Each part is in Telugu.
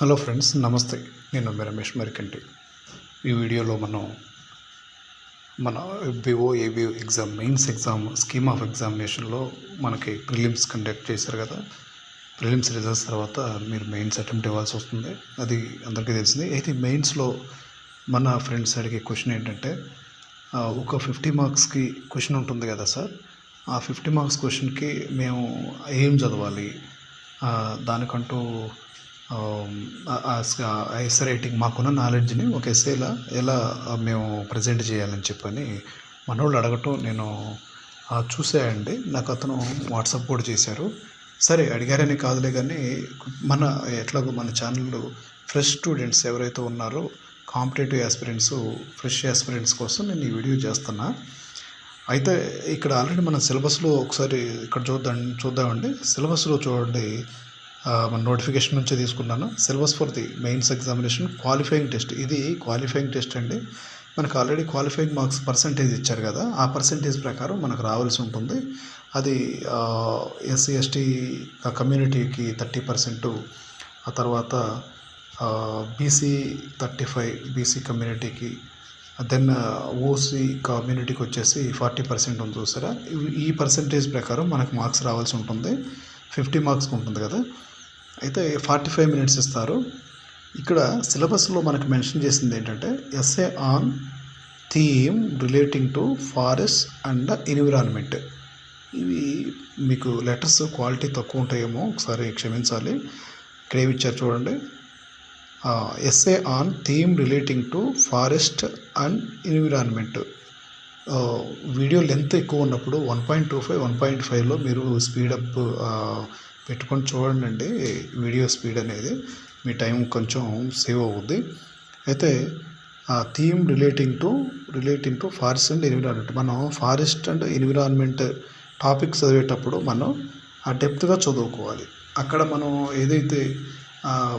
హలో ఫ్రెండ్స్ నమస్తే. నేను మీ రమేష్ మరికంటి. ఈ వీడియోలో మనం మన BO ABO exam mains exam scheme of ఎగ్జామినేషన్లో మనకి ప్రిలిమ్స్ కండక్ట్ చేశారు కదా. ప్రిలిమ్స్ రిజల్ట్స్ తర్వాత మీరు మెయిన్స్ అటెంప్ట్ ఇవ్వాల్సి వస్తుంది. అది అందరికీ తెలిసింది. అయితే మెయిన్స్లో మన ఫ్రెండ్స్ అడిగే క్వశ్చన్ ఏంటంటే ఒక ఫిఫ్టీ మార్క్స్కి క్వశ్చన్ ఉంటుంది కదా సార్. ఆ ఫిఫ్టీ మార్క్స్ క్వశ్చన్కి మేము ఏం చదవాలి? దానికంటూ Um, ఎస్ఏ రైటింగ్ మాకున్న నాలెడ్జ్ని ఒక ఎస్ఏలా ఎలా మేము ప్రజెంట్ చేయాలని చెప్పని మనోళ్ళు అడగటం నేను చూసాయండి నాకు అతను వాట్సాప్ కూడా చేశారు. సరే అడిగారని కాదులే కానీ మన ఎట్లాగో మన ఛానల్లో ఫ్రెష్ స్టూడెంట్స్ ఎవరైతే ఉన్నారో కాంపిటేటివ్ ఆస్పిరెంట్స్ ఫ్రెష్ ఆస్పిరెంట్స్ కోసం నేను ఈ వీడియో చేస్తున్నా. అయితే ఇక్కడ ఆల్రెడీ మన సిలబస్లో ఒకసారి ఇక్కడ చూద్దాం చూద్దామండి. సిలబస్లో చూడండి. మన నోటిఫికేషన్ నుంచే తీసుకున్నాను. Syllabus for the mains examination qualifying test ఇది క్వాలిఫైయింగ్ టెస్ట్ అండి. మనకు ఆల్రెడీ క్వాలిఫైయింగ్ మార్క్స్ పర్సంటేజ్ ఇచ్చారు కదా ఆ పర్సంటేజ్ ప్రకారం మనకు రావాల్సి ఉంటుంది. అది ఎస్సీ ఎస్టీ కమ్యూనిటీకి థర్టీ పర్సెంట్ ఆ తర్వాత బీసీ థర్టీ ఫైవ్ బీసీ కమ్యూనిటీకి దెన్ ఓసీ కమ్యూనిటీకి వచ్చేసి ఫార్టీ పర్సెంట్ ఉంది చూసారా? ఈ పర్సంటేజ్ ప్రకారం మనకు మార్క్స్ రావాల్సి ఉంటుంది. ఫిఫ్టీ మార్క్స్కి ఉంటుంది కదా. అయితే ఫార్టీ ఫైవ్ మినిట్స్ ఇస్తారు. ఇక్కడ సిలబస్లో మనకు మెన్షన్ చేసింది ఏంటంటే SA on theme relating to forest and environment ఇవి మీకు లెటర్స్ క్వాలిటీ తక్కువ ఉంటాయేమో ఒకసారి క్షమించాలి. ఇక్కడ ఏమి ఇచ్చారు చూడండి. SA on theme relating to forest and environment video length ఎక్కువ ఉన్నప్పుడు one point two five one point ఫైవ్లో మీరు స్పీడప్ పెట్టుకొని చూడండి వీడియో స్పీడ్ అనేది. మీ టైం కొంచెం సేవ్ అవుద్ది. అయితే ఆ theme relating to relating to forest and environment. మనం ఫారెస్ట్ అండ్ ఎన్విరాన్మెంట్ టాపిక్ చదివేటప్పుడు మనం ఆ డెప్త్గా చదువుకోవాలి. అక్కడ మనం ఏదైతే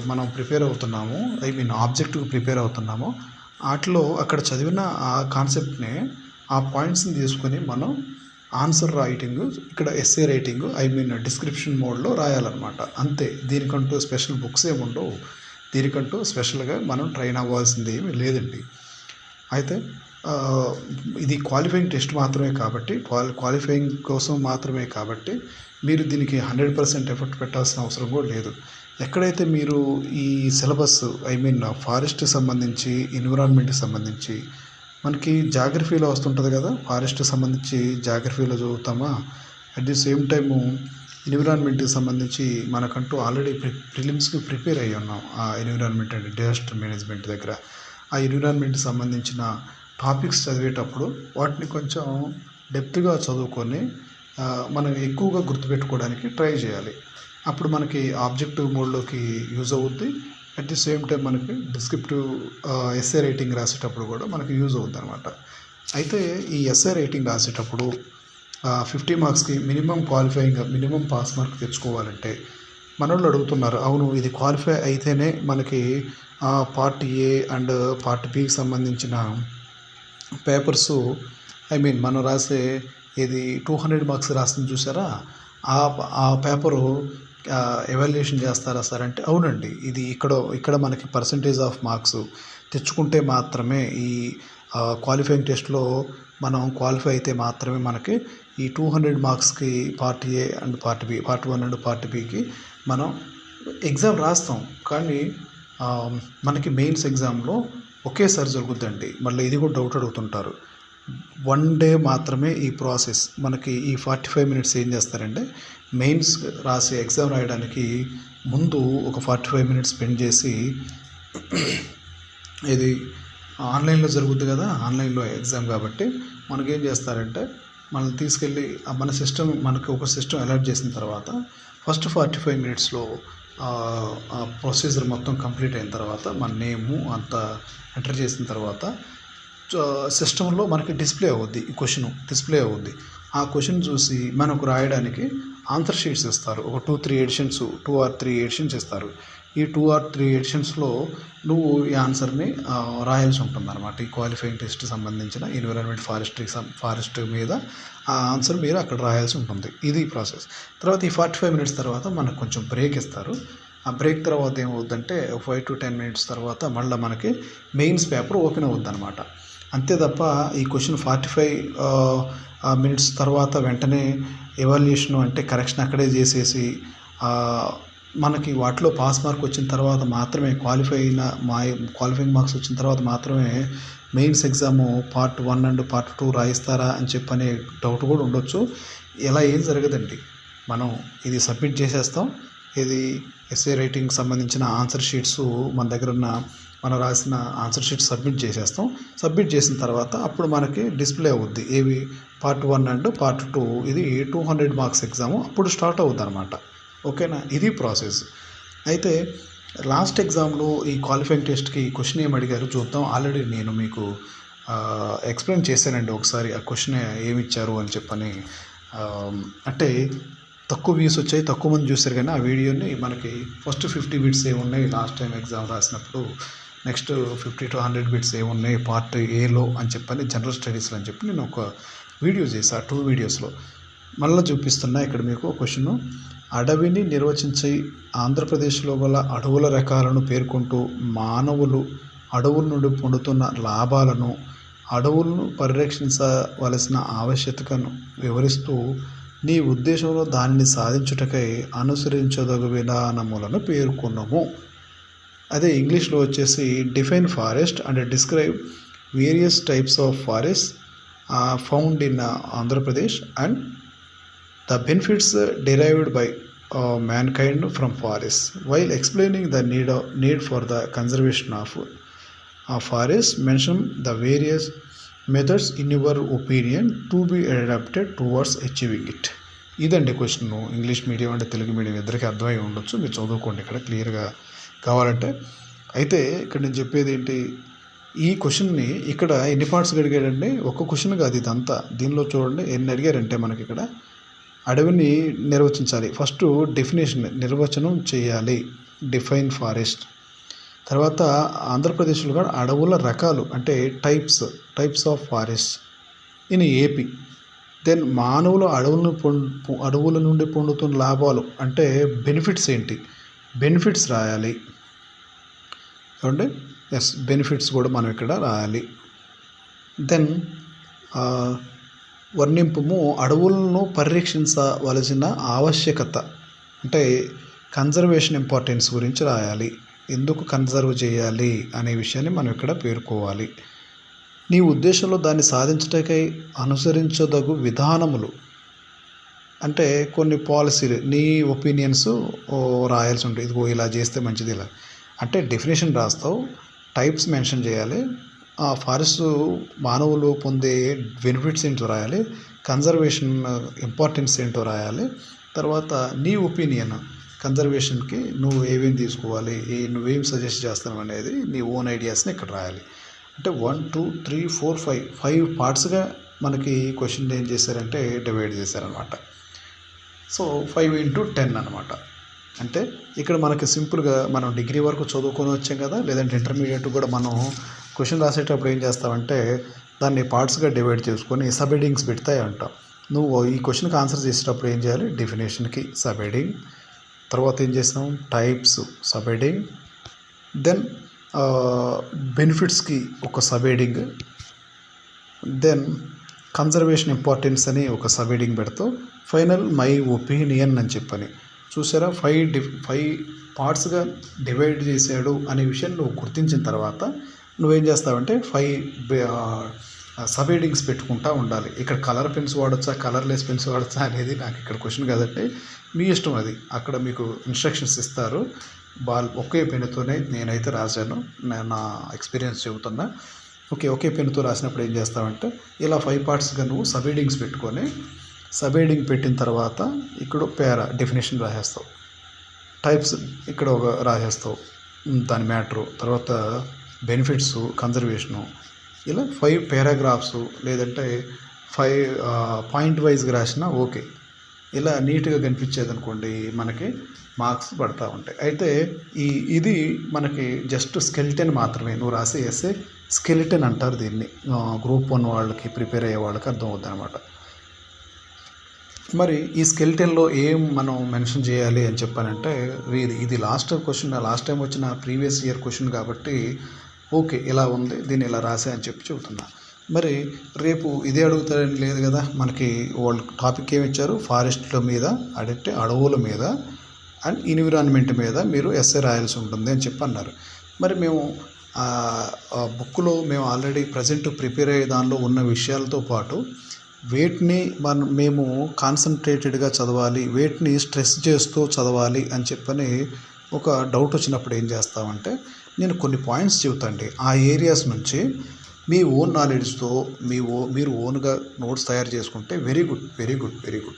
మనం ప్రిపేర్ అవుతున్నామో ఐ మీన్ ఆబ్జెక్ట్కి ప్రిపేర్ అవుతున్నామో వాటిలో అక్కడ చదివిన ఆ కాన్సెప్ట్ని ఆ పాయింట్స్ని తీసుకొని మనం ఆన్సర్ రైటింగ్ ఇక్కడ SA writing I mean description మోడ్లో రాయాలన్నమాట. అంతే. దీనికంటూ స్పెషల్ బుక్స్ ఏమి ఉండవు. దీనికంటూ స్పెషల్గా మనం ట్రైన్ అవ్వాల్సింది ఏమీ లేదండి. అయితే ఇది క్వాలిఫైయింగ్ టెస్ట్ మాత్రమే కాబట్టి క్వాలి క్వాలిఫైయింగ్ కోసం మాత్రమే కాబట్టి మీరు దీనికి హండ్రెడ్ పర్సెంట్ ఎఫర్ట్ పెట్టాల్సిన అవసరం కూడా లేదు. ఎక్కడైతే మీరు ఈ సిలబస్ ఐ మీన్ ఫారెస్ట్ సంబంధించి ఎన్విరాన్మెంట్కి సంబంధించి మనకి జాగ్రఫీలో వస్తుంటుంది కదా ఫారెస్ట్ సంబంధించి జాగ్రఫీలో చదువుతామా? అట్ ది సేమ్ టైము ఎన్విరాన్మెంట్కి సంబంధించి మనకంటూ ఆల్రెడీ ప్రి ప్రిలిమ్స్కి ప్రిపేర్ అయ్యి ఉన్నాం ఆ ఎన్విరాన్మెంట్ అండ్ డిజాస్టర్ మేనేజ్మెంట్ దగ్గర. ఆ ఎన్విరాన్మెంట్కి సంబంధించిన టాపిక్స్ చదివేటప్పుడు వాటిని కొంచెం డెప్త్గా చదువుకొని మనం ఎక్కువగా గుర్తుపెట్టుకోవడానికి ట్రై చేయాలి. అప్పుడు మనకి ఆబ్జెక్టివ్ మోడ్లోకి యూజ్ అవుద్ది. అట్ ది సేమ్ టైం మనకి డిస్క్రిప్టివ్ ఎస్ఏ రైటింగ్ రాసేటప్పుడు కూడా మనకి యూజ్ అవుతుంది అనమాట అయితే ఈ ఎస్ఏ రైటింగ్ రాసేటప్పుడు ఫిఫ్టీ మార్క్స్కి minimum qualifying minimum pass mark తెచ్చుకోవాలంటే మనోళ్ళు అడుగుతున్నారు అవును ఇది క్వాలిఫై అయితేనే మనకి పార్ట్ ఏ అండ్ పార్ట్ బికి సంబంధించిన పేపర్స్ ఐ మీన్ మనం రాసే ఇది టూ హండ్రెడ్ మార్క్స్ రాసింది చూసారా? ఆ ఆ పేపరు ఎవాల్యుయేషన్ చేస్తారా సార్? అంటే అవునండి ఇది ఇక్కడ ఇక్కడ మనకి పర్సంటేజ్ ఆఫ్ మార్క్స్ తెచ్చుకుంటే మాత్రమే ఈ క్వాలిఫైయింగ్ టెస్ట్లో మనం క్వాలిఫై అయితే మాత్రమే మనకి ఈ టూ హండ్రెడ్ మార్క్స్కి part A and part B part one and part బికి మనం ఎగ్జామ్ రాస్తాం. కానీ మనకి మెయిన్స్ ఎగ్జామ్లో ఒకేసారి జరుగుద్దండి. మళ్ళీ ఇది కూడా డౌట్ అడుగుతుంటారు. వన్ డే మాత్రమే ఈ ప్రాసెస్ మనకి ఈ ఫార్టీ ఫైవ్ మినిట్స్ ఏం చేస్తారంటే మెయిన్స్ రాసి ఎగ్జామ్ రాయడానికి ముందు ఒక ఫార్టీ ఫైవ్ మినిట్స్ స్పెండ్ చేసి ఇది ఆన్లైన్లో జరుగుద్ది కదా ఆన్లైన్లో ఎగ్జామ్ కాబట్టి మనకేం చేస్తారంటే మనల్ని తీసుకెళ్ళి మన సిస్టమ్ మనకి ఒక సిస్టమ్ అలర్ట్ చేసిన తర్వాత ఫస్ట్ ఫార్టీ ఫైవ్ మినిట్స్లో ఆ ప్రొసీజర్ మొత్తం కంప్లీట్ అయిన తర్వాత మన నేము అంత ఎంటర్ చేసిన తర్వాత సిస్టంలో మనకి డిస్ప్లే అవుద్ది ఈ క్వశ్చన్ డిస్ప్లే అవుద్ది. ఆ క్వశ్చన్ చూసి మనకు రాయడానికి ఆన్సర్ షీట్స్ ఇస్తారు. ఒక two three editions two or three editions ఇస్తారు. ఈ టూ ఆర్ త్రీ ఎడిషన్స్లో నువ్వు ఈ ఆన్సర్ని రాయాల్సి ఉంటుంది అనమాట ఈ క్వాలిఫైయింగ్ టెస్ట్ సంబంధించిన ఎన్విరాన్మెంట్ ఫారెస్ట్రీ ఫారెస్ట్ మీద ఆ ఆన్సర్ మీరు అక్కడ రాయాల్సి ఉంటుంది. ఇది ప్రాసెస్. తర్వాత ఈ ఫార్టీ ఫైవ్ మినిట్స్ తర్వాత మనకు కొంచెం బ్రేక్ ఇస్తారు. ఆ బ్రేక్ తర్వాత ఏమవుద్దంటే ఫైవ్ టు టెన్ మినిట్స్ తర్వాత మళ్ళీ మనకి మెయిన్స్ పేపర్ ఓపెన్ అవుద్ది అనమాట అంతే తప్ప ఈ క్వశ్చన్ ఫార్టీ ఫైవ్ మినిట్స్ తర్వాత వెంటనే ఎవాల్యుయేషన్ అంటే కరెక్షన్ అక్కడే చేసేసి మనకి వాటిలో పాస్ మార్క్ వచ్చిన తర్వాత మాత్రమే క్వాలిఫై అయిన మా క్వాలిఫైయింగ్ మార్క్స్ వచ్చిన తర్వాత మాత్రమే mains exam part one and part two రాయిస్తారా అని చెప్పనే డౌట్ కూడా ఉండొచ్చు. ఇలా ఏం జరగదండి. మనం ఇది సబ్మిట్ చేసేస్తాం. ఇది ఎస్ఏ రైటింగ్ సంబంధించిన ఆన్సర్ షీట్స్ మన దగ్గర ఉన్న మనం రాసిన ఆన్సర్ షీట్ సబ్మిట్ చేసేస్తాం. సబ్మిట్ చేసిన తర్వాత అప్పుడు మనకి డిస్ప్లే అవుద్ది. ఏవి part one and part two ఇది టూ హండ్రెడ్ మార్క్స్ ఎగ్జాము అప్పుడు స్టార్ట్ అవుద్ది అనమాట ఓకేనా ఇది ప్రాసెస్ అయితే లాస్ట్ ఎగ్జామ్లో ఈ క్వాలిఫైయింగ్ టెస్ట్కి క్వశ్చన్ ఏం అడిగారు చూద్దాం. ఆల్రెడీ నేను మీకు ఎక్స్ప్లెయిన్ చేశానండి ఒకసారి ఆ క్వశ్చన్ ఏమి ఇచ్చారు అని చెప్పని. అంటే తక్కువ వ్యూస్ వచ్చాయి తక్కువ మంది చూశారు కానీ ఆ వీడియోని మనకి ఫస్ట్ ఫిఫ్టీ బిట్స్ ఏమున్నాయి లాస్ట్ టైం ఎగ్జామ్ రాసినప్పుడు. Next fifty to hundred bits ఏమున్నాయి పార్ట్ ఏలో అని చెప్పని జనరల్ స్టడీస్లో అని చెప్పి నేను ఒక వీడియో చేశాను టూ వీడియోస్లో. మళ్ళీ చూపిస్తున్నా ఇక్కడ మీకు క్వశ్చన్. అడవిని నిర్వచించి ఆంధ్రప్రదేశ్లో గల అడవుల రకాలను పేర్కొంటూ మానవులు అడవుల నుండి పొందుతున్న లాభాలను అడవులను పరిరక్షించవలసిన ఆవశ్యకతను వివరిస్తూ నీ ఉద్దేశంలో దానిని సాధించుటకై అనుసరించదగు విధానములను పేర్కొనము. అదే ఇంగ్లీష్లో వచ్చేసి define forest and describe various types of forest found in Andhra Pradesh and the benefits derived by mankind from forest while explaining the need need for the conservation of a forest mention the various methods in your opinion to be adapted towards achieving it ఇదండి క్వశ్చన్ ఇంగ్లీష్ మీడియం అంటే తెలుగు మీడియం ఇద్దరికి అర్థమై ఉండొచ్చు. మీరు చదువుకోండి ఇక్కడ. క్లియర్గా కావాలంటే. అయితే ఇక్కడ నేను చెప్పేది ఏంటి? ఈ క్వశ్చన్ని ఇక్కడ ఎన్ని పార్ట్స్ అడిగాడండి? ఒక్క క్వశ్చన్ కాదు ఇదంతా దీనిలో చూడండి ఎన్ని అడిగారంటే మనకి ఇక్కడ అడవిని నిర్వచించాలి. ఫస్ట్ డెఫినేషన్ నిర్వచనం చేయాలి. Define forest. తర్వాత ఆంధ్రప్రదేశ్లో కూడా అడవుల రకాలు అంటే types types of forest. In AP. Then మానవులు అడవులను పొ అడవుల నుండి పొందుతున్న లాభాలు అంటే బెనిఫిట్స్ ఏంటి? బెనిఫిట్స్ రాయాలి. ఏమంటే ఎస్ బెనిఫిట్స్ కూడా మనం ఇక్కడ రాయాలి. దెన్ వర్ణింపము అడవులను పరిరక్షించవలసిన ఆవశ్యకత. అంటే కన్జర్వేషన్ ఇంపార్టెన్స్ గురించి రాయాలి. ఎందుకు కన్జర్వ్ చేయాలి అనే విషయాన్ని మనం ఇక్కడ పేర్కోవాలి. నీ ఉద్దేశంలో దాన్ని సాధించటకై అనుసరించదగు విధానములు. అంటే కొన్ని పాలసీలు నీ ఒపీనియన్స్ రాయాల్సి ఉంటుంది. ఇదిగో ఇలా చేస్తే మంచిది ఇలా. అంటే డెఫినేషన్ రాస్తావు టైప్స్ మెన్షన్ చేయాలి ఆ ఫారెస్ట్ మానవులు పొందే బెనిఫిట్స్ ఏంటో రాయాలి కన్జర్వేషన్ ఇంపార్టెన్స్ ఏంటో రాయాలి తర్వాత నీ ఒపీనియన్ కన్జర్వేషన్కి నువ్వు ఏమేమి తీసుకోవాలి ఏ నువ్వేం సజెస్ట్ చేస్తావు అనేది నీ ఓన్ ఐడియాస్ని ఇక్కడ రాయాలి. అంటే one two three four five five పార్ట్స్గా మనకి క్వశ్చన్ ఏం చేశారంటే డివైడ్ చేశారనమాట సో ఫైవ్ ఇంటూ టెన్ అనమాట అంటే ఇక్కడ మనకి సింపుల్గా మనం డిగ్రీ వరకు చదువుకొని వచ్చాం కదా లేదంటే ఇంటర్మీడియట్ కూడా మనం క్వశ్చన్ రాసేటప్పుడు ఏం చేస్తామంటే దాన్ని పార్ట్స్గా డివైడ్ చేసుకొని సబ్ హెడింగ్స్ పెడతాయి అంటాం. నువ్వు ఈ క్వశ్చన్కి ఆన్సర్ చేసేటప్పుడు ఏం చేయాలి? డెఫినేషన్కి సబ్ హెడింగ్ తర్వాత ఏం చేస్తాం? టైప్స్ సబ్ హెడింగ్ దెన్ బెనిఫిట్స్కి ఒక sub heading then conservation importance అని ఒక సబ్ హెడింగ్ పెడతావు ఫైనల్ మై ఒపీనియన్ అని చెప్పని. చూసారా? ఫైవ్ డి ఫైవ్ పార్ట్స్గా డివైడ్ చేశాడు అనే విషయం నువ్వు గుర్తించిన తర్వాత నువ్వేం చేస్తావంటే ఫైవ్ సబ్ హెడింగ్స్ పెట్టుకుంటా ఉండాలి. ఇక్కడ కలర్ పెన్స్ వాడచ్చా? కలర్లెస్ పెన్స్ వాడచ్చా? అనేది నాకు ఇక్కడ క్వశ్చన్ కాదంటే మీ ఇష్టం అది. అక్కడ మీకు ఇన్స్ట్రక్షన్స్ ఇస్తారు. బాల్ ఒకే పెన్నుతోనే నేనైతే రాశాను. నేను నా ఎక్స్పీరియన్స్ చెబుతున్నా. ఓకే ఒకే పెన్నుతో రాసినప్పుడు ఏం చేస్తావంటే ఇలా ఫైవ్ పార్ట్స్గా నువ్వు సబ్ హెడింగ్స్ పెట్టుకొని సబ్ హెడింగ్ పెట్టిన తర్వాత ఇక్కడ పేరా డెఫినేషన్ రాసేస్తావు. టైప్స్ ఇక్కడ ఒక రాసేస్తావు. దాని మ్యాటరు తర్వాత బెనిఫిట్స్ కన్జర్వేషను ఇలా ఫైవ్ పారాగ్రాఫ్స్ లేదంటే ఫైవ్ పాయింట్ వైజ్గా రాసినా ఓకే ఇలా నీట్గా కనిపించేది అనుకోండి మనకి మార్క్స్ పడతా ఉంటాయి. అయితే ఈ ఇది మనకి జస్ట్ స్కెల్టెన్ మాత్రమే. నువ్వు రాసి వేస్తే స్కెలిటన్ అంటారు దీన్ని. గ్రూప్ వన్ వాళ్ళకి ప్రిపేర్ అయ్యే వాళ్ళకి అర్థం అవుతుంది అనమాట మరి ఈ స్కెల్టన్లో ఏం మనం మెన్షన్ చేయాలి అని చెప్పానంటే ఇది ఇది లాస్ట్ క్వశ్చన్ లాస్ట్ టైం వచ్చిన ప్రీవియస్ ఇయర్ క్వశ్చన్ కాబట్టి ఓకే ఇలా ఉంది దీన్ని ఇలా రాసా అని చెప్పి చెబుతున్నా. మరి రేపు ఇదే అడుగుతారని లేదు కదా మనకి వాళ్ళు టాపిక్ ఏమి ఇచ్చారు? ఫారెస్ట్ల మీద అడిగితే అడవుల మీద అండ్ ఎన్విరాన్మెంట్ మీద మీరు ఎస్ఏ రాయాల్సి ఉంటుంది అని చెప్పి అన్నారు. మరి మేము బుక్లో మేము ఆల్రెడీ ప్రజెంట్ ప్రిపేర్ అయ్యే దానిలో ఉన్న విషయాలతో పాటు వేటిని మనం మేము కాన్సన్ట్రేటెడ్గా చదవాలి వేటిని స్ట్రెస్ చేస్తూ చదవాలి అని చెప్పని ఒక డౌట్ వచ్చినప్పుడు ఏం చేస్తామంటే నేను కొన్ని పాయింట్స్ చెబుతాండి ఆ ఏరియాస్ నుంచి మీ ఓన్ నాలెడ్జ్తో మీ ఓ మీరు ఓన్గా నోట్స్ తయారు చేసుకుంటే very good very good very good.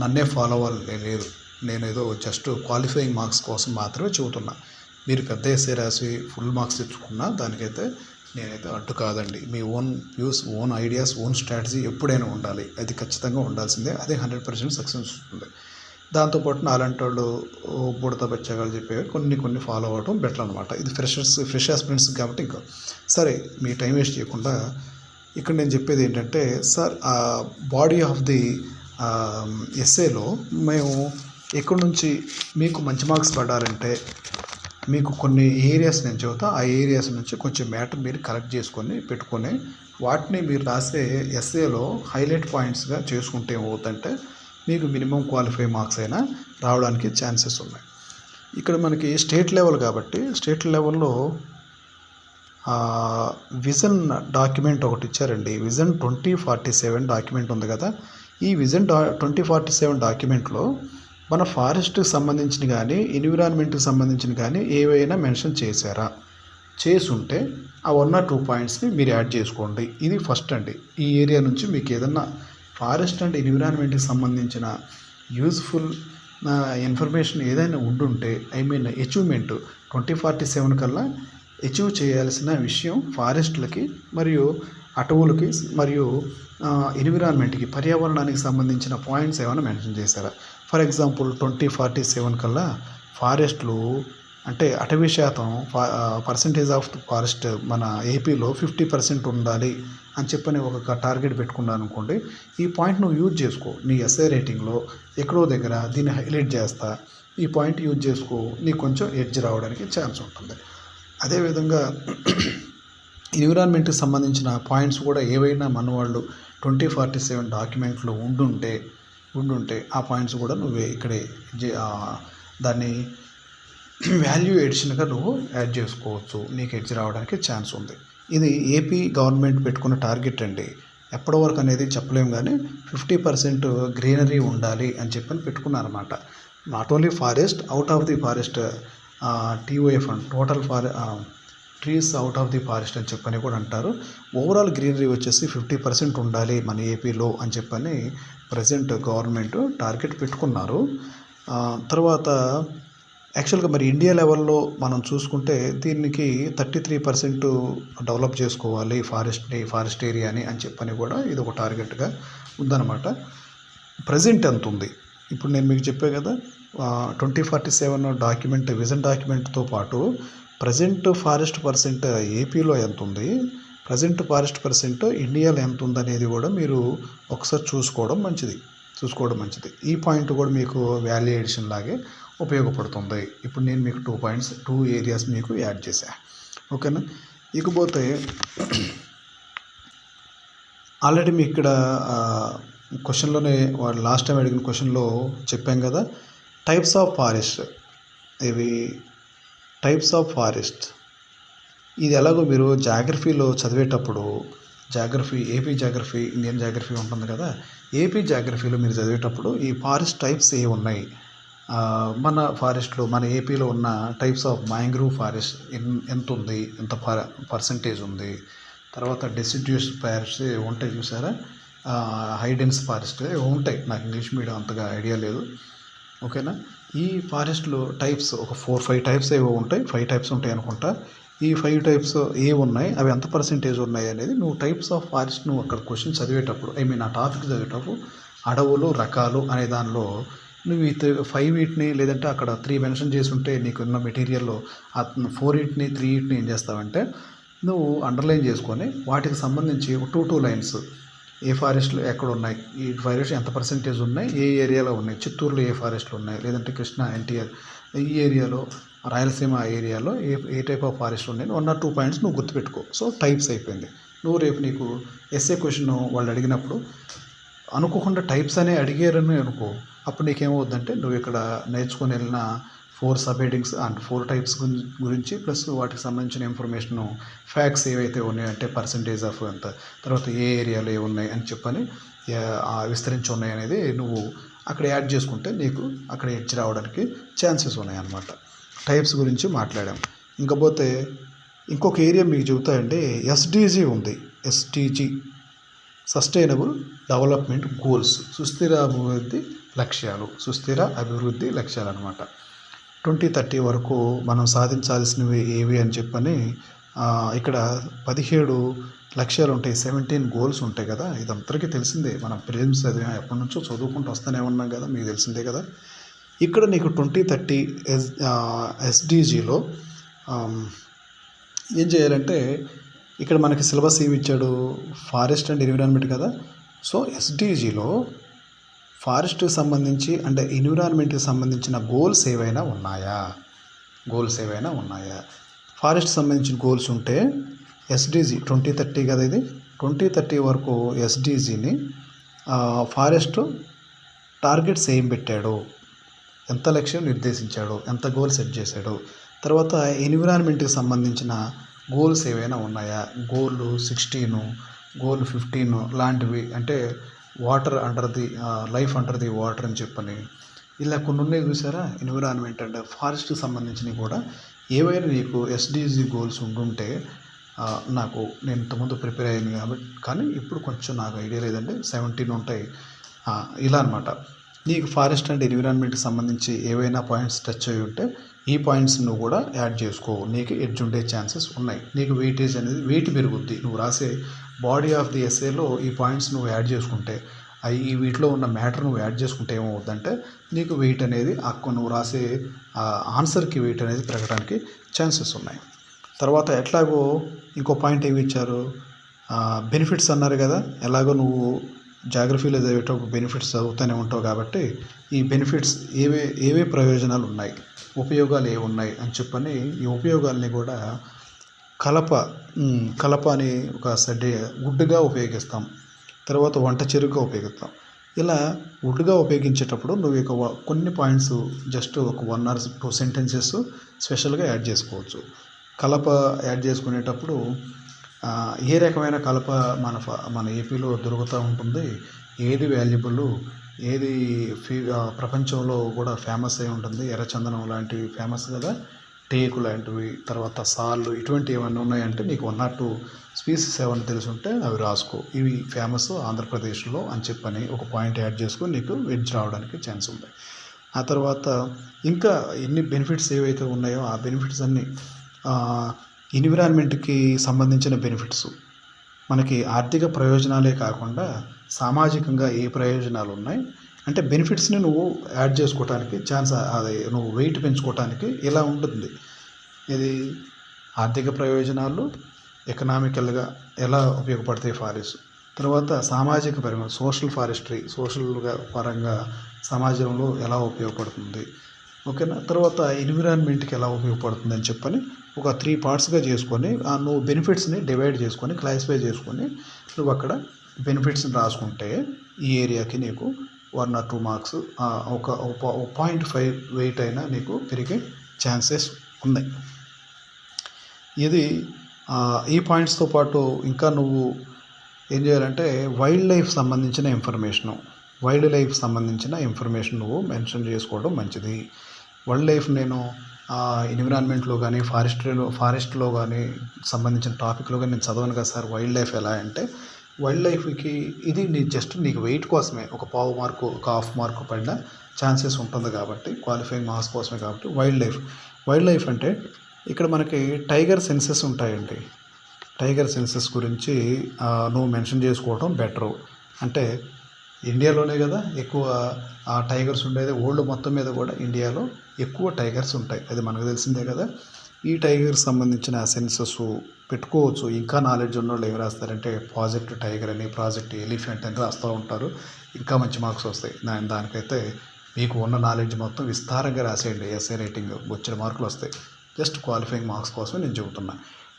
నన్నే ఫాలో అవ్వాలి లేదు. నేను ఏదో జస్ట్ క్వాలిఫైయింగ్ మార్క్స్ కోసం మాత్రమే చెబుతున్నా. మీరు పెద్ద ఎస్ఏ రాసి ఫుల్ మార్క్స్ తెచ్చుకున్నా దానికైతే నేనైతే అడ్డు కాదండి. మీ own views own ideas own strategy ఎప్పుడైనా ఉండాలి. అది ఖచ్చితంగా ఉండాల్సిందే. అదే హండ్రెడ్ పర్సెంట్ సక్సెస్ వస్తుంది. దాంతోపాటు నాలాంటి వాళ్ళు బుడత బచ్చగాళ్ళు చెప్పేవి కొన్ని కొన్ని ఫాలో అవ్వడం బెటర్ అనమాట ఇది ఫ్రెషర్స్ ఫ్రెష్ ఆస్పిరెంట్స్ కాబట్టి ఇంకా. సరే మీ టైం వేస్ట్ చేయకుండా ఇక్కడ నేను చెప్పేది ఏంటంటే సార్ ఆ బాడీ ఆఫ్ ది ఎస్ఏలో మేము ఎక్కడి నుంచి మీకు మంచి మార్క్స్ పడాలంటే మీకు కొన్ని ఏరియాస్ నేను చెబుతా. ఆ ఏరియాస్ నుంచి కొంచెం మ్యాటర్ మీరు కలెక్ట్ చేసుకొని పెట్టుకొని వాటిని మీరు రాసే ఎస్ఏలో హైలైట్ పాయింట్స్గా చేసుకుంటే ఏమవుతుందంటే మీకు మినిమం క్వాలిఫై మార్క్స్ అయినా రావడానికి ఛాన్సెస్ ఉన్నాయి. ఇక్కడ మనకి స్టేట్ లెవెల్ కాబట్టి స్టేట్ లెవెల్లో విజన్ డాక్యుమెంట్ ఒకటి ఇచ్చారండి. Vision twenty forty seven document ఉంది కదా. ఈ విజన్ డా ట్వంటీ ఫార్టీ సెవెన్ డాక్యుమెంట్లో మన ఫారెస్ట్కి సంబంధించిన కానీ ఎన్విరాన్మెంట్కి సంబంధించిన కానీ ఏవైనా మెన్షన్ చేశారా? చేసుంటే ఆ వన్ ఆర్ టూ పాయింట్స్ని మీరు యాడ్ చేసుకోండి. ఇది ఫస్ట్ అండి. ఈ ఏరియా నుంచి మీకు ఏదన్నా ఫారెస్ట్ అండ్ ఎన్విరాన్మెంట్కి సంబంధించిన యూజ్ఫుల్ ఇన్ఫర్మేషన్ ఏదైనా ఉండుంటే I mean achievement twenty forty seven కల్లా అచీవ్ చేయాల్సిన విషయం ఫారెస్ట్లకి మరియు అటవులకి మరియు ఎన్విరాన్మెంట్కి పర్యావరణానికి సంబంధించిన పాయింట్స్ ఏమైనా మెన్షన్ చేశారా? For example twenty forty seven కల్లా ఫారెస్ట్లు అంటే అటవీ శాతం పర్సంటేజ్ ఆఫ్ ఫారెస్ట్ మన ఏపీలో ఫిఫ్టీ పర్సెంట్ ఉండాలి అని చెప్పని ఒక టార్గెట్ పెట్టుకున్నాను అనుకోండి ఈ పాయింట్ నువ్వు యూజ్ చేసుకో. నీ ఎస్ఏ రేటింగ్లో ఎక్కడో దగ్గర దీన్ని హైలైట్ చేస్తా. ఈ పాయింట్ యూజ్ చేసుకో. నీకు కొంచెం ఎడ్జ్ రావడానికి ఛాన్స్ ఉంటుంది. అదేవిధంగా ఎన్విరాన్మెంట్కి సంబంధించిన పాయింట్స్ కూడా ఏవైనా మన వాళ్ళు ట్వంటీ ఫార్టీ సెవెన్ డాక్యుమెంట్లో ఉండుంటే ఉండుంటే ఆ పాయింట్స్ కూడా నువ్వు ఇక్కడే దాన్ని వాల్యూ ఎడిషన్గా నువ్వు యాడ్ చేసుకోవచ్చు. నీకు ఎడ్జ్ రావడానికి ఛాన్స్ ఉంది. ఇది ఏపీ గవర్నమెంట్ పెట్టుకున్న టార్గెట్ అండి. ఎప్పటి వరకు అనేది చెప్పలేము కానీ ఫిఫ్టీ పర్సెంట్ గ్రీనరీ ఉండాలి అని చెప్పని పెట్టుకున్నారన్నమాట. Not only forest out of the forest TOF and total ఫారె trees out of the forest అని చెప్పని కూడా అంటారు. ఓవరాల్ గ్రీనరీ వచ్చేసి ఫిఫ్టీ పర్సెంట్ ఉండాలి మన ఏపీలో అని చెప్పని ప్రజెంట్ గవర్నమెంట్ టార్గెట్ పెట్టుకున్నారు. తర్వాత యాక్చువల్గా మరి ఇండియా లెవెల్లో మనం చూసుకుంటే దీనికి థర్టీ త్రీ పర్సెంట్ డెవలప్ చేసుకోవాలి ఫారెస్ట్ని ఫారెస్ట్ ఏరియాని అని చెప్పని కూడా ఇది ఒక టార్గెట్గా ఉందన్నమాట. ప్రజెంట్ ఎంత ఉంది? ఇప్పుడు నేను మీకు చెప్పే కదా twenty forty seven document vision డాక్యుమెంట్తో పాటు ప్రజెంట్ ఫారెస్ట్ పర్సెంట్ ఏపీలో ఎంత ఉంది? ప్రజెంట్ ఫారెస్ట్ పర్సెంట్ ఇండియాలో ఎంత ఉందనేది కూడా మీరు ఒకసారి చూసుకోవడం మంచిది. చూసుకోవడం మంచిది. ఈ పాయింట్ కూడా మీకు వాల్యూ ఎడిషన్ లాగే ఉపయోగపడుతుంది. ఇప్పుడు నేను మీకు టూ పాయింట్స్ టూ ఏరియాస్ మీకు యాడ్ చేశా. ఓకేనా? ఇకపోతే ఆల్రెడీ మీ ఇక్కడ క్వశ్చన్లోనే వాడు లాస్ట్ టైం అడిగిన క్వశ్చన్లో చెప్పాం కదా టైప్స్ ఆఫ్ ఫారెస్ట్. ఇవి టైప్స్ ఆఫ్ ఫారెస్ట్. ఇది ఎలాగో మీరు జాగ్రఫీలో చదివేటప్పుడు geography AP geography Indian geography ఉంటుంది కదా ఏపీ జాగ్రఫీలో మీరు చదివేటప్పుడు ఈ ఫారెస్ట్ టైప్స్ ఏ ఉన్నాయి? మన ఫారెస్ట్లో మన ఏపీలో ఉన్న టైప్స్ ఆఫ్ మ్యాంగ్రూవ్ ఫారెస్ట్ ఎన్ ఎంత ఉంది? ఎంత పర్సంటేజ్ ఉంది? తర్వాత డెసిడ్యూస్ ఫారెస్ట్ ఉంటాయి చూసారా? హైడెన్స్ ఫారెస్ట్ ఉంటాయి. నాకు ఇంగ్లీష్ మీడియం అంతగా ఐడియా లేదు. ఓకేనా? ఈ ఫారెస్ట్లో టైప్స్ ఒక ఫోర్ ఫైవ్ టైప్స్ ఏవో ఉంటాయి. ఫైవ్ టైప్స్ ఉంటాయి అనుకుంటా. ఈ ఫైవ్ టైప్స్ ఏ ఉన్నాయి అవి ఎంత పర్సెంటేజ్ ఉన్నాయి అనేది నువ్వు టైప్స్ ఆఫ్ ఫారెస్ట్ నువ్వు అక్కడ క్వశ్చన్ చదివేటప్పుడు ఐ మీన్ ఆ టాపిక్ చదివేటప్పుడు అడవులు రకాలు అనే దానిలో నువ్వు ఈ ఫైవ్ వీటిని లేదంటే అక్కడ త్రీ మెన్షన్ చేసి ఉంటే నీకు ఉన్న మెటీరియల్లో ఆ ఫోర్ వీటిని త్రీ వీటిని ఏం చేస్తావంటే నువ్వు అండర్లైన్ చేసుకొని వాటికి సంబంధించి ఒక టూ టూ లైన్స్ ఏ ఫారెస్ట్లు ఎక్కడ ఉన్నాయి ఈ ఫారెస్ట్ ఎంత పర్సెంటేజ్ ఉన్నాయి ఏ ఏరియాలో ఉన్నాయి చిత్తూరులో ఏ ఫారెస్ట్లు ఉన్నాయి లేదంటే కృష్ణా ఎన్టీఆర్ ఈ ఏరియాలో రాయలసీమ ఆ ఏరియాలో ఏ ఏ టైప్ ఆఫ్ ఫారెస్ట్ ఉన్నాయి వన్ ఆర్ టూ పాయింట్స్ నువ్వు గుర్తుపెట్టుకో. సో టైప్స్ అయిపోయింది. నువ్వు రేపు నీకు ఎస్ఏ క్వశ్చన్ వాళ్ళు అడిగినప్పుడు అనుకోకుండా టైప్స్ అనే అడిగారని అనుకో. అప్పుడు నీకేమవుద్దంటే నువ్వు ఇక్కడ నేర్చుకొని వెళ్ళిన four sub headings and four types గురించి ప్లస్ వాటికి సంబంధించిన ఇన్ఫర్మేషన్ ఫ్యాక్ట్స్ ఏవైతే ఉన్నాయో అంటే పర్సంటేజ్ ఆఫ్ ఎంత తర్వాత ఏ ఏరియాలో ఏ ఉన్నాయి అని చెప్పని ఆ విస్తరించి ఉన్నాయి అనేది నువ్వు అక్కడ యాడ్ చేసుకుంటే నీకు అక్కడ ఎడ్జ్ రావడానికి ఛాన్సెస్ ఉన్నాయి అన్నమాట టైప్స్ గురించి మాట్లాడాం. ఇంకపోతే ఇంకొక ఏరియా మీకు చెబుతాయండి ఎస్డిజి ఉంది. ఎస్డిజి సస్టైనబుల్ డెవలప్మెంట్ గోల్స్ సుస్థిర అభివృద్ధి లక్ష్యాలు. సుస్థిర అభివృద్ధి లక్ష్యాలు అనమాట ట్వంటీ థర్టీ వరకు మనం సాధించాల్సినవి ఏవి అని చెప్పని ఇక్కడ పదిహేడు లక్ష్యాలు ఉంటాయి. సెవెంటీన్ గోల్స్ ఉంటాయి కదా. ఇది అందరికీ తెలిసిందే. మనం ప్రిలిమ్స్ చదివాం. ఎప్పటి నుంచో చదువుకుంటూ వస్తూనే ఉన్నాం కదా. మీకు తెలిసిందే కదా. ఇక్కడ నీకు ట్వంటీ థర్టీ ఎస్ ఎస్డిజిలో ఏం చేయాలంటే ఇక్కడ మనకి సిలబస్ ఏమి ఇచ్చాడు? ఫారెస్ట్ అండ్ ఎన్విరాన్మెంట్ కదా? సో ఎస్డిజిలో ఫారెస్ట్కి సంబంధించి అంటే ఎన్విరాన్మెంట్కి సంబంధించిన గోల్స్ ఏవైనా ఉన్నాయా? గోల్స్ ఏవైనా ఉన్నాయా? ఫారెస్ట్ సంబంధించిన గోల్స్ ఉంటే ఎస్డిజి ట్వంటీ థర్టీ కదా ఇది? ట్వంటీ థర్టీ వరకు ఎస్డిజిని ఫారెస్ట్ టార్గెట్స్ ఏం పెట్టాడు? ఎంత లక్ష్యం నిర్దేశించాడు ఎంత గోల్ సెట్ చేశాడు. తర్వాత ఎన్విరాన్మెంట్కి సంబంధించిన గోల్స్ ఏవైనా ఉన్నాయా? గోల్ సిక్స్టీను గోల్ ఫిఫ్టీన్ లాంటివి. అంటే water under the life under the water అని చెప్పని. ఇలా కొన్ని ఉన్నాయి చూసారా? ఎన్విరాన్మెంట్ అండ్ ఫారెస్ట్కి సంబంధించినవి కూడా. ఏవైనా నీకు ఎస్డిజి గోల్స్ ఉండుంటే నాకు నేను ఇంతకుముందు ప్రిపేర్ అయ్యాను కాబట్టి కానీ ఇప్పుడు కొంచెం నాకు ఐడియా లేదంటే సెవెంటీన్ ఉంటాయి. ఇలా అనమాట నీకు ఫారెస్ట్ అండ్ ఎన్విరాన్మెంట్కి సంబంధించి ఏవైనా పాయింట్స్ టచ్ అయి ఉంటే ఈ పాయింట్స్ నువ్వు కూడా యాడ్ చేసుకో. నీకు ఎడ్జ్ ఉండే ఛాన్సెస్ ఉన్నాయి. నీకు వెయిటేజ్ అనేది వెయిట్ పెరుగుద్ది. నువ్వు రాసే బాడీ ఆఫ్ ది ఎస్ఏలో ఈ పాయింట్స్ నువ్వు యాడ్ చేసుకుంటే అవి ఈ వీటిలో ఉన్న మ్యాటర్ నువ్వు యాడ్ చేసుకుంటే ఏమవుతుందంటే నీకు వెయిట్ అనేది అక్కడ నువ్వు రాసే ఆన్సర్కి వెయిట్ అనేది పెరగడానికి ఛాన్సెస్ ఉన్నాయి. తర్వాత ఎట్లాగో ఇంకో పాయింట్ ఏమి ఇచ్చారు? బెనిఫిట్స్ అన్నారు కదా. ఎలాగో నువ్వు జాగ్రఫీలో చదివేటప్పుడు బెనిఫిట్స్ చదువుతూనే ఉంటావు కాబట్టి ఈ బెనిఫిట్స్ ఏవే ఏవే ప్రయోజనాలు ఉన్నాయి ఉపయోగాలు ఏవి ఉన్నాయి అని చెప్పని ఈ ఉపయోగాల్ని కూడా కలప కలప అని ఒక సడ్డి గుడ్డుగా ఉపయోగిస్తాం. తర్వాత వంట చెరుకుగా ఉపయోగిస్తాం. ఇలా వుడ్గా ఉపయోగించేటప్పుడు నువ్వు ఇక కొన్ని పాయింట్స్ జస్ట్ ఒక వన్ ఆర్ టూ సెంటెన్సెస్ స్పెషల్గా యాడ్ చేసుకోవచ్చు. కలప యాడ్ చేసుకునేటప్పుడు ఏ రకమైన కలప మన ఫ- మన ఏపీలో దొరుకుతూ ఉంటుంది? ఏది వాల్యుబుల్? ఏది ఫీ ప్రపంచంలో కూడా ఫేమస్ అయి ఉంటుంది? ఎర్రచందనం లాంటివి ఫేమస్ కదా? టేకు లాంటివి తర్వాత సాళ్ళు ఇటువంటి ఏమన్నా ఉన్నాయంటే నీకు వన్ ఆర్ టూ స్పీసీస్ ఏమైనా తెలిసి ఉంటే అవి రాసుకో. ఇవి ఫేమస్ ఆంధ్రప్రదేశ్లో అని చెప్పని ఒక పాయింట్ యాడ్ చేసుకొని నీకు వెజ్ రావడానికి ఛాన్స్ ఉంది. ఆ తర్వాత ఇంకా ఎన్ని బెనిఫిట్స్ ఏవైతే ఉన్నాయో ఆ బెనిఫిట్స్ అన్నీ ఎన్విరాన్మెంట్కి సంబంధించిన బెనిఫిట్స్. మనకి ఆర్థిక ప్రయోజనాలే కాకుండా సామాజికంగా ఏ ప్రయోజనాలు ఉన్నాయి అంటే బెనిఫిట్స్ని నువ్వు యాడ్ చేసుకోవటానికి ఛాన్స్ అది నువ్వు వెయిట్ పెంచుకోవటానికి ఇలా ఉంటుంది. ఇది ఆర్థిక ప్రయోజనాలు ఎకనామికల్గా ఎలా ఉపయోగపడతాయి ఫారెస్ట్? తర్వాత సామాజిక పరిమ సోషల్ ఫారెస్ట్రీ సోషల్గా పరంగా సమాజంలో ఎలా ఉపయోగపడుతుంది? ఓకేనా? తర్వాత ఎన్విరాన్మెంట్కి ఎలా ఉపయోగపడుతుంది అని చెప్పని ఒక త్రీ పార్ట్స్గా చేసుకొని ఆ నువ్వు బెనిఫిట్స్ని డివైడ్ చేసుకొని క్లాసిఫై చేసుకొని నువ్వు అక్కడ బెనిఫిట్స్ని రాసుకుంటే ఈ ఏరియాకి నీకు వన్ ఆర్ టూ మార్క్స్ ఒక పాయింట్ ఫైవ్ వెయిట్ అయినా నీకు పెరిగే ఛాన్సెస్ ఉన్నాయి. ఇది ఈ పాయింట్స్తో పాటు ఇంకా నువ్వు ఏం చేయాలంటే వైల్డ్ లైఫ్ సంబంధించిన ఇన్ఫర్మేషను వైల్డ్ లైఫ్ సంబంధించిన ఇన్ఫర్మేషన్ నువ్వు మెన్షన్ చేసుకోవడం మంచిది. వైల్డ్ లైఫ్ నేను ఎన్విరాన్మెంట్లో కానీ ఫారెస్ట్రీలో ఫారెస్ట్లో కానీ సంబంధించిన టాపిక్లో కానీ నేను చదవను కదా సార్ వైల్డ్ లైఫ్ ఎలా అంటే వైల్డ్ లైఫ్కి ఇది నీ జస్ట్ నీకు వెయిట్ కోసమే ఒక పావు మార్కు ఒక హాఫ్ మార్కు పడిన ఛాన్సెస్ ఉంటుంది కాబట్టి క్వాలిఫైయింగ్ మార్క్స్ కోసమే కాబట్టి వైల్డ్ లైఫ్. వైల్డ్ లైఫ్ అంటే ఇక్కడ మనకి టైగర్ సెన్సెస్ ఉంటాయండి. టైగర్ సెన్సెస్ గురించి నువ్వు మెన్షన్ చేసుకోవడం బెటరు. అంటే ఇండియాలోనే కదా ఎక్కువ ఆ టైగర్స్ ఉండేది. వరల్డ్ మొత్తం మీద కూడా ఇండియాలో ఎక్కువ టైగర్స్ ఉంటాయి. అది మనకు తెలిసిందే కదా. ఈ టైగర్కి సంబంధించిన సెన్సెస్ పెట్టుకోవచ్చు. ఇంకా నాలెడ్జ్ ఉన్న వాళ్ళు ఏం రాస్తారంటే ప్రాజెక్ట్ టైగర్ అని ప్రాజెక్ట్ ఎలిఫెంట్ అని రాస్తూ ఉంటారు. ఇంకా మంచి మార్క్స్ వస్తాయి. దాని దానికైతే మీకు ఉన్న నాలెడ్జ్ మొత్తం విస్తారంగా రాసేయండి. ఎస్ఏ రేటింగ్ వచ్చిన మార్కులు వస్తాయి. జస్ట్ క్వాలిఫైయింగ్ మార్క్స్ కోసం నేను చెబుతున్నా.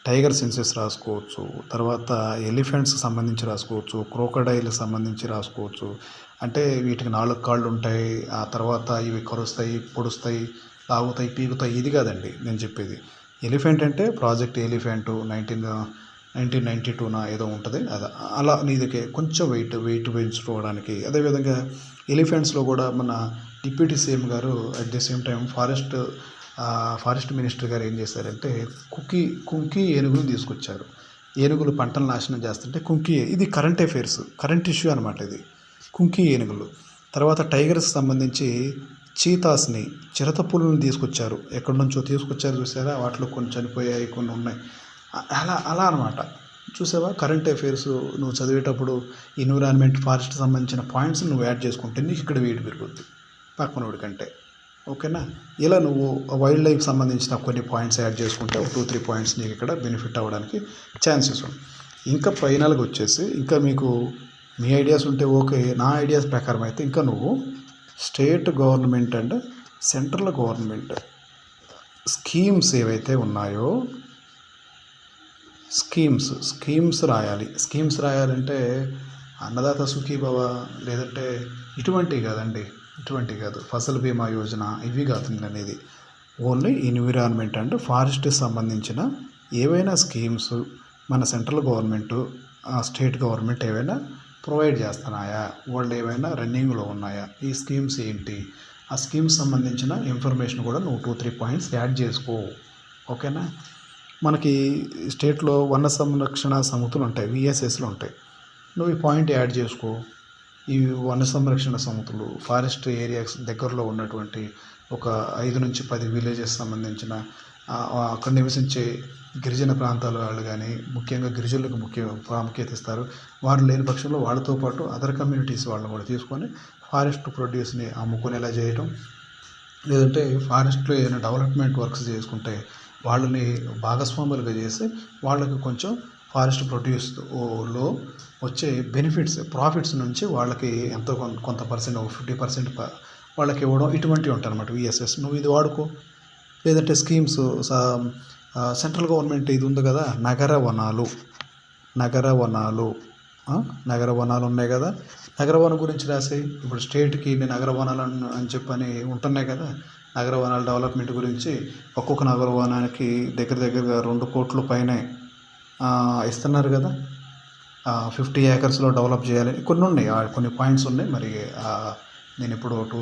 టైగర్ సెన్సెస్ రాసుకోవచ్చు తర్వాత ఎలిఫెంట్స్ సంబంధించి రాసుకోవచ్చు క్రోకడైల్ సంబంధించి రాసుకోవచ్చు. అంటే వీటికి నాలుగు కాళ్ళు ఉంటాయి ఆ తర్వాత ఇవి కరుస్తాయి పొడుస్తాయి లాగుతాయి పీకుతాయి ఇది కాదండి నేను చెప్పేది. ఎలిఫెంట్ అంటే project elephant nineteen nineteen ninety టూన ఏదో ఉంటుంది అది అలా నీదికే కొంచెం వెయిట్ వెయిట్ పెంచుకోవడానికి. అదేవిధంగా ఎలిఫెంట్స్లో కూడా మన డిప్యూటీ సీఎం గారు at the same time forest forest minister గారు ఏం చేశారంటే కుకీ కుంకి ఏనుగులు తీసుకొచ్చారు. ఏనుగులు పంటలు నాశనం చేస్తుంటే కుంకి ఇది కరెంట్ అఫైర్స్ కరెంట్ ఇష్యూ అనమాట ఇది. కుంకి ఏనుగులు. తర్వాత టైగర్స్ సంబంధించి చీతాస్ని చిరత చిరతపులుని తీసుకొచ్చారు. ఎక్కడి నుంచో తీసుకొచ్చారు చూసారా? వాటిలో కొన్ని చనిపోయాయి కొన్ని ఉన్నాయి. అలా అలా అనమాట చూసావా? కరెంట్ అఫైర్స్ నువ్వు చదివేటప్పుడు ఎన్విరాన్మెంట్ ఫారెస్ట్ సంబంధించిన పాయింట్స్ నువ్వు యాడ్ చేసుకుంటే నీకు ఇక్కడ వేడి పెరుగుద్ది. పక్కనోడి కంటే. ఓకేనా? ఇలా నువ్వు వైల్డ్ లైఫ్ సంబంధించిన కొన్ని పాయింట్స్ యాడ్ చేసుకుంటే ఒక టూ త్రీ పాయింట్స్ నీకు ఇక్కడ బెనిఫిట్ అవ్వడానికి ఛాన్సెస్ ఉన్నాయి. ఇంకా ఫైనల్గా వచ్చేసి ఇంకా మీకు మీ ఐడియాస్ ఉంటే ఓకే నా ఐడియాస్ ప్రకారం అయితే ఇంకా నువ్వు state government and central government schemes ఏవైతే ఉన్నాయో స్కీమ్స్ స్కీమ్స్ రాయాలి. స్కీమ్స్ రాయాలంటే అన్నదాత సుఖీభవ లేదంటే ఇటువంటివి కదండి. ఇటువంటివి కాదు. ఫసల్ బీమా యోజన ఇవి కాదు నేను అనేది ఓన్లీ ఎన్విరాన్మెంట్ అండ్ ఫారెస్ట్ సంబంధించిన ఏవైనా స్కీమ్స్ మన సెంట్రల్ గవర్నమెంట్ స్టేట్ గవర్నమెంట్ ఏవైనా ప్రొవైడ్ చేస్తున్నాయా? వాళ్ళు ఏవైనా రన్నింగ్లో ఉన్నాయా? ఈ స్కీమ్స్ ఏంటి? ఆ స్కీమ్స్ సంబంధించిన ఇన్ఫర్మేషన్ కూడా నువ్వు టూ త్రీ పాయింట్స్ యాడ్ చేసుకో. ఓకేనా? మనకి స్టేట్లో వన సంరక్షణ సమితులు ఉంటాయి విఎస్ఎస్లు ఉంటాయి. నువ్వు ఈ పాయింట్ యాడ్ చేసుకో. ఈ వన సంరక్షణ సమితులు ఫారెస్ట్ ఏరియాస్ దగ్గరలో ఉన్నటువంటి ఒక ఐదు నుంచి పది విలేజెస్ సంబంధించిన అక్కడ నివసించే గిరిజన ప్రాంతాల వాళ్ళు కానీ ముఖ్యంగా గిరిజనులకు ముఖ్య ప్రాముఖ్యత ఇస్తారు. వారు లేని పక్షంలో వాళ్ళతో పాటు అదర్ కమ్యూనిటీస్ వాళ్ళని కూడా తీసుకొని ఫారెస్ట్ ప్రొడ్యూస్ని అమ్ముకునేలా చేయటం లేదంటే ఫారెస్ట్లో ఏదైనా డెవలప్మెంట్ వర్క్స్ చేసుకుంటే వాళ్ళని భాగస్వాములుగా చేసి వాళ్ళకి కొంచెం ఫారెస్ట్ ప్రొడ్యూస్లో వచ్చే బెనిఫిట్స్ ప్రాఫిట్స్ నుంచి వాళ్ళకి ఎంతో కొంత కొంత పర్సెంట్ ఒక ఫిఫ్టీ పర్సెంట్ వాళ్ళకి ఇవ్వడం ఇటువంటివి ఉంటాయి అనమాట విఎస్ఎస్ నువ్వు ఇది వాడుకో. లేదంటే స్కీమ్స్ సెంట్రల్ గవర్నమెంట్ ఇది ఉంది కదా నగర వనాలు. నగర వనాలు. నగర వనాలు ఉన్నాయి కదా. నగర వనం గురించి రాసే ఇప్పుడు స్టేట్కి ఇన్ని నగర వనాలు అని- అని చెప్పని ఉంటున్నాయి కదా. నగర వనాల డెవలప్మెంట్ గురించి ఒక్కొక్క నగర వనానికి దగ్గర దగ్గరగా రెండు కోట్ల పైనే ఇస్తున్నారు కదా. ఫిఫ్టీ ఏకర్స్లో డెవలప్ చేయాలని కొన్ని ఉన్నాయి కొన్ని పాయింట్స్ ఉన్నాయి. మరి నేను ఇప్పుడు టూ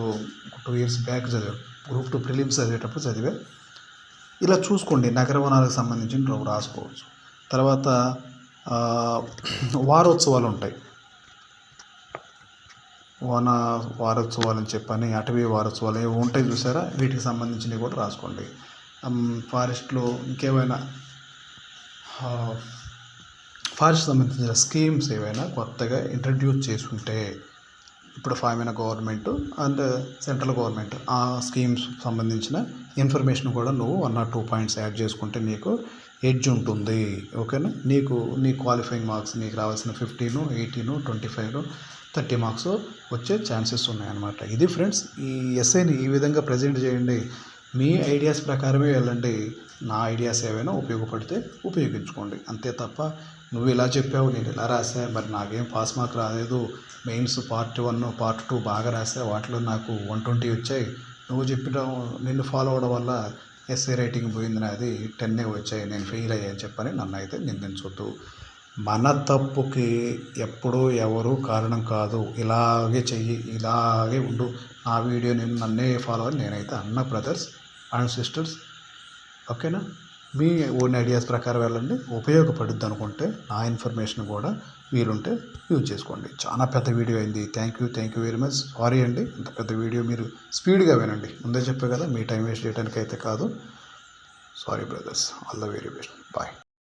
టూ ఇయర్స్ బ్యాక్ చదివా గ్రూప్ టూ ప్రిలిమ్స్ చదివేటప్పుడు చదివా. ఇలా చూసుకోండి నగర వనాలకు సంబంధించి రాసుకోవచ్చు. తర్వాత వారోత్సవాలు ఉంటాయి. వన వారోత్సవాలు అని చెప్పని అటవీ వారోత్సవాలు ఏవి ఉంటాయి చూసారా? వీటికి సంబంధించినవి కూడా రాసుకోండి. ఫారెస్ట్లో ఇంకేమైనా ఫారెస్ట్ సంబంధించిన స్కీమ్స్ ఏవైనా కొత్తగా ఇంట్రడ్యూస్ చేసుకుంటే ఇప్పుడు ఫామ్ అయిన గవర్నమెంట్ అండ్ సెంట్రల్ గవర్నమెంట్ ఆ స్కీమ్స్ సంబంధించిన ఇన్ఫర్మేషన్ కూడా నువ్వు one or two points add చేసుకుంటే నీకు ఎడ్జ్ ఉంటుంది. ఓకేనా? నీకు నీ క్వాలిఫైయింగ్ మార్క్స్ నీకు రావాల్సిన fifty eighty twenty five thirty marks వచ్చే ఛాన్సెస్ ఉన్నాయన్నమాట. ఇది ఫ్రెండ్స్ ఈ ఎస్ఐని ఈ విధంగా ప్రజెంట్ చేయండి. మీ ఐడియాస్ ప్రకారమే వెళ్ళండి. నా ఐడియాస్ ఏవైనా ఉపయోగపడితే ఉపయోగించుకోండి. అంతే తప్ప నువ్వు ఇలా చెప్పావు నేను ఇలా రాసా మరి నాకేం పాస్ మార్క్ రాలేదు mains part one part two బాగా రాసా వాటిలో నాకు వన్ ట్వంటీ వచ్చాయి. నువ్వు చెప్పిన నిన్ను ఫాలో అవడం వల్ల ఎస్ఏ రైటింగ్ పోయింది నాది టెన్నే వచ్చాయి నేను ఫెయిల్ అయ్యాను చెప్పని నన్ను అయితే నిందించొద్దు. మన తప్పుకి ఎప్పుడూ ఎవరు కారణం కాదు. ఇలాగే చెయ్యి ఇలాగే ఉండు. నా వీడియో నేను నన్నే ఫాలో అని నేనైతే అన్న బ్రదర్స్ అండ్ సిస్టర్స్ ఓకేనా మీ ఓన్ ఐడియాస్ ప్రకారం వెళ్ళండి. ఉపయోగపడుద్ది అనుకుంటే నా ఇన్ఫర్మేషన్ కూడా వీలుంటే యూజ్ చేసుకోండి. చాలా పెద్ద వీడియో అయింది. Thank you thank you very much sorry అండి. ఇంత పెద్ద వీడియో మీరు స్పీడ్గా వినండి. ముందే చెప్పే కదా మీ టైం వేస్ట్ చేయడానికి అయితే కాదు. Sorry brothers all the very best bye